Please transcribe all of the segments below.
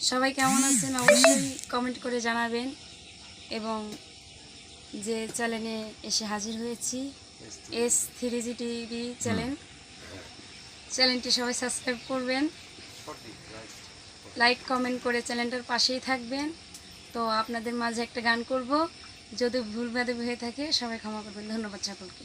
সবাই কেমন আছেন অবশ্যই কমেন্ট করে জানাবেন। এবং যে চ্যানেলে এসে হাজির হয়েছি S three G TV channel চ্যানেলটি সবাই সাবস্ক্রাইব করবেন। লাইক কমেন্ট করে চ্যানেলটার পাশেই থাকবেন। তো আপনাদের মাঝে একটা গান করব। যদি ভুল বাদে হয়ে থাকে, সবাই ক্ষমা করবেন। ধন্যবাদ সকলকে।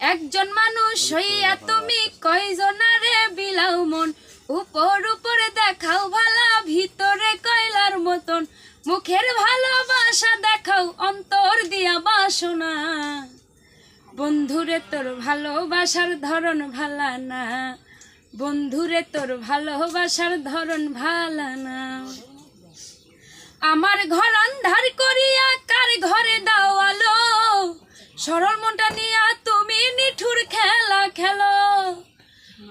একজন মানুষ হইয়া তুমি কয়জনারে বিলাও মন? উপর উপরে দেখাও ভালা, ভিতরে কয়লার মতন। মুখের ভালোবাসা দেখাও, অন্তর দিয়া বাসনা। বন্ধুরে, তোর ভালোবাসার ধরন ভালা না। বন্ধুরে, তোর ভালোবাসার ধরন ভালা না। আমার ঘর আন্ধার করিয়া কার ঘরে দাও আলো? সরল মনটা নিয়া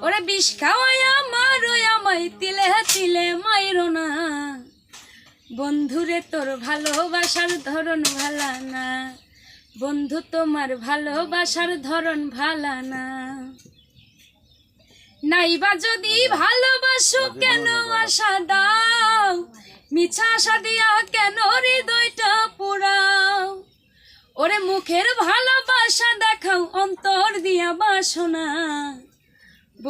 ওরে বিষ খাওয়াই আমার আমায় তিলে তিলে মাইরো না। বন্ধুরে তোর ভালোবাসার ধরন ভালা না। বন্ধু তোমার ভালোবাসার ধরন ভালা না। নাইবা যদি ভালোবাসো কেন আশা দাও? মিছা আশা দিয়া কেন হৃদয়টা পুরাও ওরে মুখের ভালোবাসা দেখাও অন্তর দিয়া বাসনা।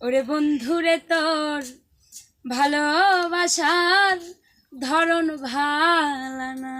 ওরে বন্ধুরে তোর ভালোবাসার ধরন ভালা না।